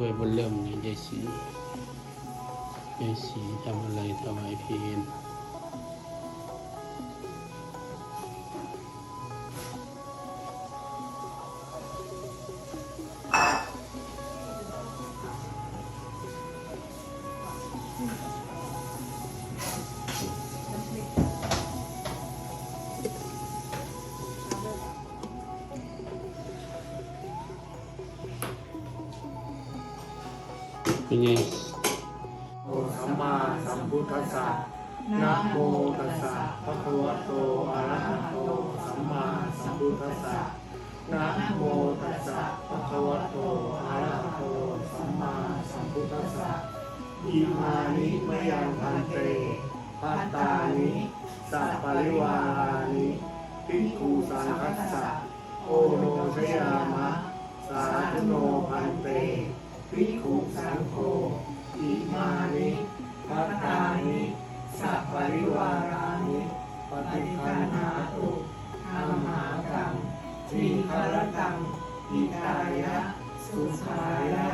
ถ้วยบนเริ่มเนี่ยยายสียายสีทำอะไรถวายเพล สัมมาสัมพุทธัสสะนะโมตัสสะภะคะวะโตอะระหะโตสัมมาสัมพุทธัสสะนะโมตัสสะภะคะวะโตอะระหะโตสัมมาสัมพุทธัสสะอิมานิมยังพันเตพัตตานิสัพปริวารานิภิกขุสังคัสสะโอโนชยามะ สาธุโนพันเตภิกขุสังโฆ สุ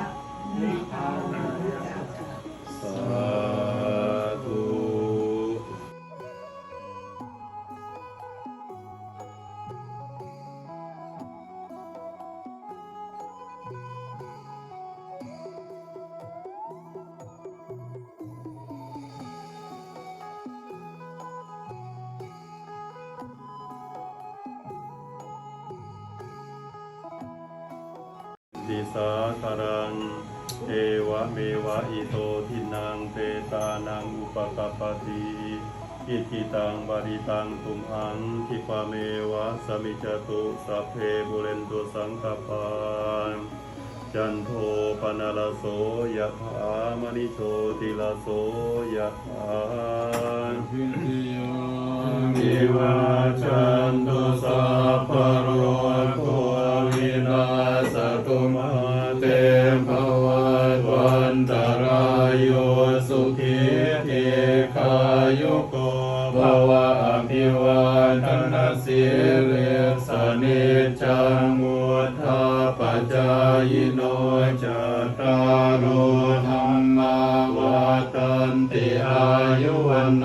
ติสาคารัง เอวะเมวะอิโตทินังเปตานังอุปกปปติอิทิตังบาริตังตุมหังคิปะเมวะสมิจตุสัพเพบุเรนตุสังกปานจันโทปนาลโสยะถามณิโชติลโสยะถาพิติโยวิวาจันตุสัพพโรโควินา โยสุขีเทคายุโกภวะอภิวาทนาสิริสนิจจังมุทาปจายโนจัตตารุธรรมาวัตันติอายุวันโน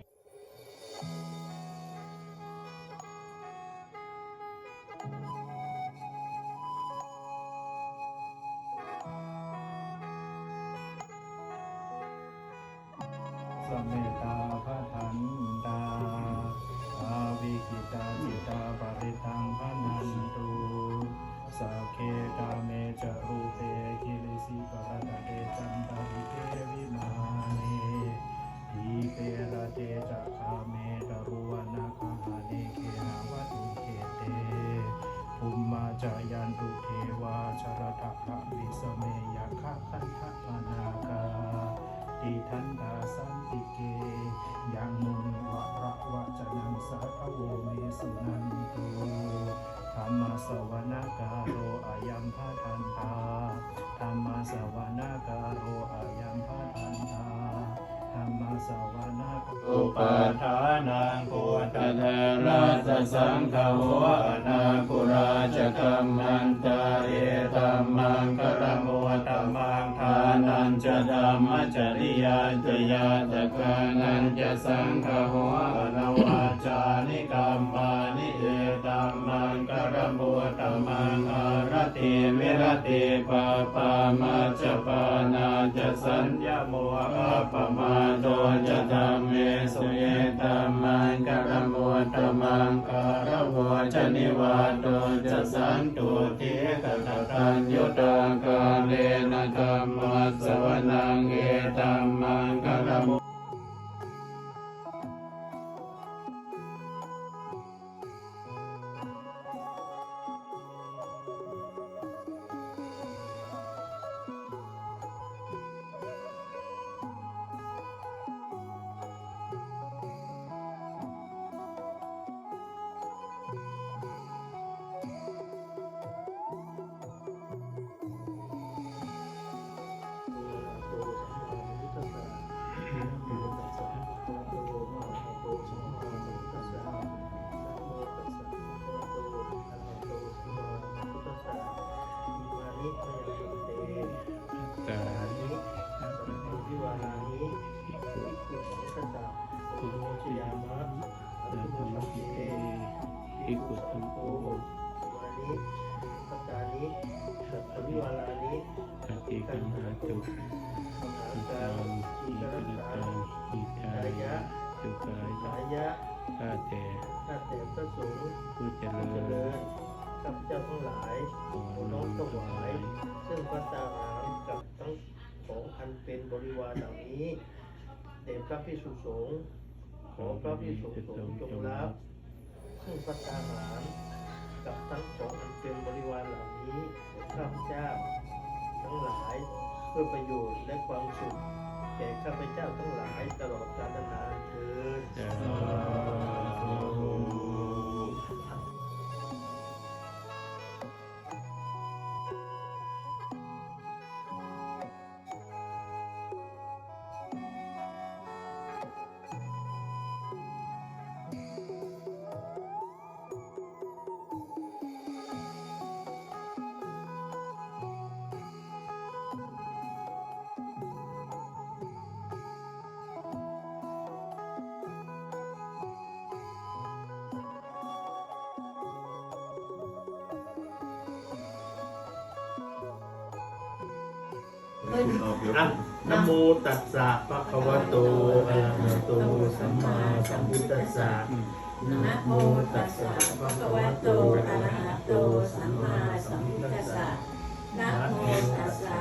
สักเคกาเมจรูเปกิริสิกรตเตจันตาริเทวิมาเนทีเประเตจะคาเมตรุวนาคาหาเนเคนาวัตุเขเตภูมมาจายันตุเทวาชรตะระวิสเมยคะคันทะปนาคาติทันตาสันติเกยังมุนวะระวะจนังสาภโวเมสุนันตุ ธรรมสวนาการโรอายัมพะทันตาธรรมสวนาการโรอายัมพะทันตาธรรมสวนาการโรอุปาทานังโพธเทราชสังฆโวอนาคุราชกัมมันตาเอตัมมังกรมุตตมังทานันจะธรรมจริยาจยาตกานันจะสังฆโหอนวาจานิกรรมานิเอตัมมังกรมังารติวิรติปาปามาจปานาจะสัญญโมอาปมาโตจะธรรมเมสุเยตัมมังกรมวตมังกรวจนิวาโตจะสันตุเทกตตันยุ อิกาตัรงอิอิกกรรตังอิทายะสุขายะายะข้าแต่ข้าแต่พระสงฆ์ผู้เจผู้เจริญข้าพเจ้าทั้งหลายขอขอน้อมมถถวาวาย ซึ่งพระตาหารกับทั้งของอันเป็นบริวารเหล่านี้แด่พระพิสุสงฆ์ขอพระพิสุสงฆ์จงรับ ซึ่งพระตาหารกับทั้งของอันเป็นบริวารเหล่านี้ข้าพเจ้าทั้งหลาย เพื่อประโยชน์และความสุข แก่ข้าพเจ้าทั้งหลายตลอดกาลนานเถิด อะนะโมตัสสะภะคะวะโตอะระหะโตสัมมาสัมพุทธัสสะนะโมตัสสะภะคะวะโตอะระหะโตสัมมาสัมพุทธัสสะนะโมตัสสะ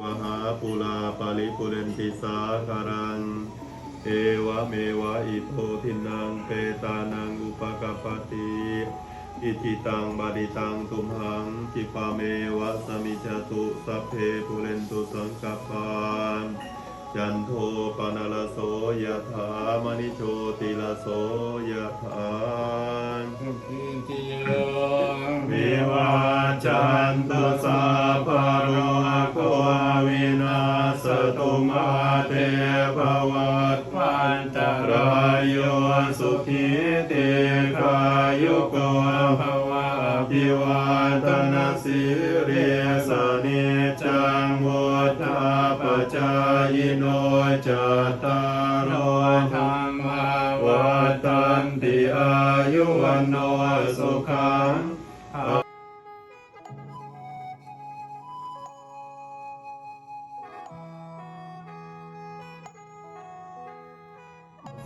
วหาปุลาปาลิปุเรนติสาคารัง เอวะเมวะอิโตทินังเปตานังอุปกปปติอิทิตังบาดิตังตุมหังกิปาเมวะสมิจจตุสัพเพปุเรนตุสังกปปานจันโทปนลโสยถามณิโชติลโสยถาวิวาจันตุสัพพะ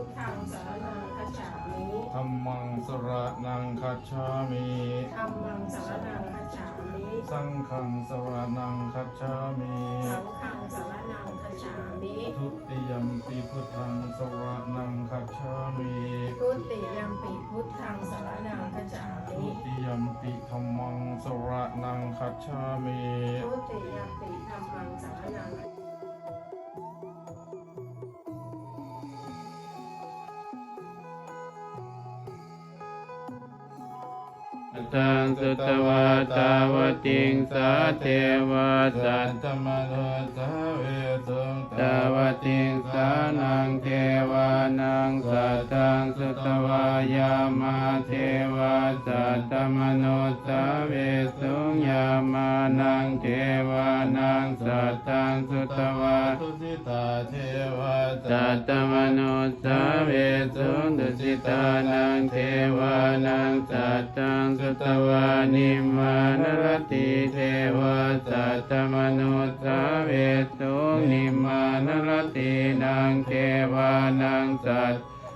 พุทธังสารนังคัจฉามิธัมมังสรณังคัจฉามิธัมมังสารนังคัจฉามิสังฆังสรณังคัจฉามิสังฆังสารนังคัจฉามิทุติยมปิพุทธังสรณังคัจฉามิทุติยัมปิพุทธังสารนังคัจฉามิทุติยมปิธัมมังสรณังคัจฉามิทุติยัมปิธัมมังสารนัง ตังสุตวาตาวติงสาเทวาสัตตมโนสาเวสุงตาวติงสานังเทวานังสัตตังสุตวายามาเทวาสัตตมโนสาเวสุงยามานังเทว ตังสุตวาทุสิตาเทวาสัตตมโนสาเวสุงดุสิตานังเทวานังสัตตังสุตวานิมานรติเทวาสัตตมโนสาเวสุนิมานรตินังเทวานังสัต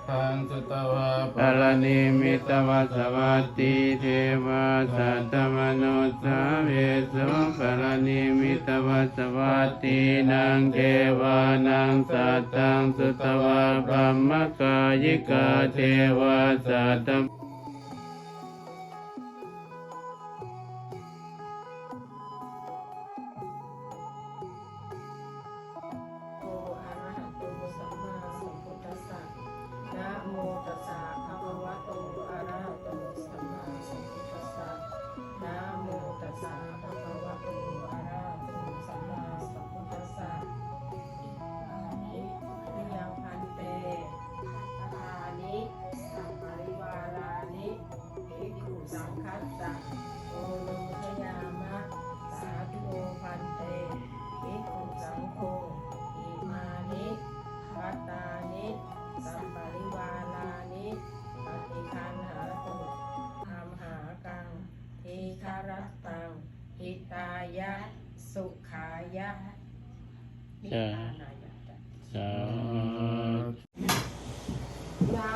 พังสุตวาปรณิมิตวสวัตติเทวาสัตมโนสาเวสุปรณิมิตวสวัตตินังเทวานังสัตตังสุตวาปรมกายิกาเทวาสัตตายะ สุขายะนิพพานายะสา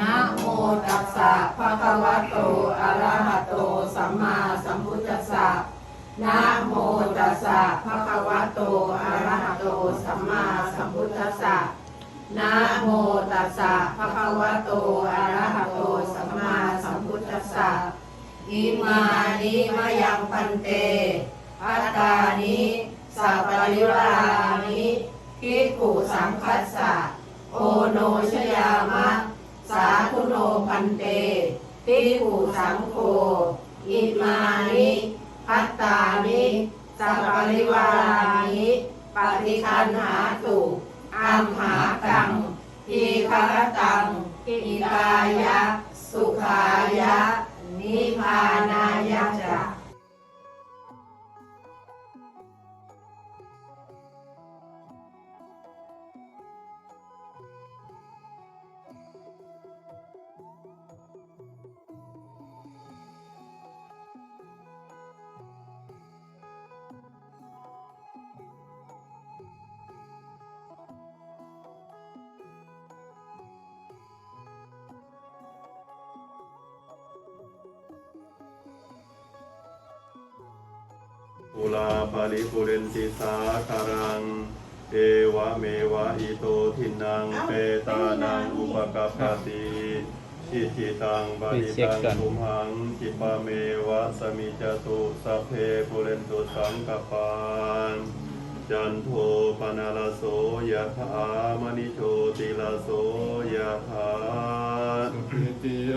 นะโมตัสสะภะคะวะโต อะระหะโต สัมมาสัมพุทธัสสะนะโมตัสสะภะคะวะโต อะระหะโต สัมมาสัมพุทธัสสะนะโมตัสสะภะคะวะโต อะระหะโต สัมมาสัมพุทธัสสะอิมานิมยังพันเต พัตตานิสัปปริวารานิภิกขุสังคัสสะโอโนชยามะ สาธุโนพันเตภิกขุสังโฆอิมานิพัตตานิสัปปริวารานิปฏิคันหาตุอัมหากังทีคารตังอิตายะ สุขายะ นิพพานาย ปุลาปาริปุเรนติสาคารัง เอวะเมวะอิโตทินังเปตานังอุปกัปปติอิทิตังปฏิตังทุมหังจิปะเมวะสมิจตุสัพเพปุเรนตุสังกปานจันโทปนาลโสยะถามณิโชติลโสยะถาปิติโย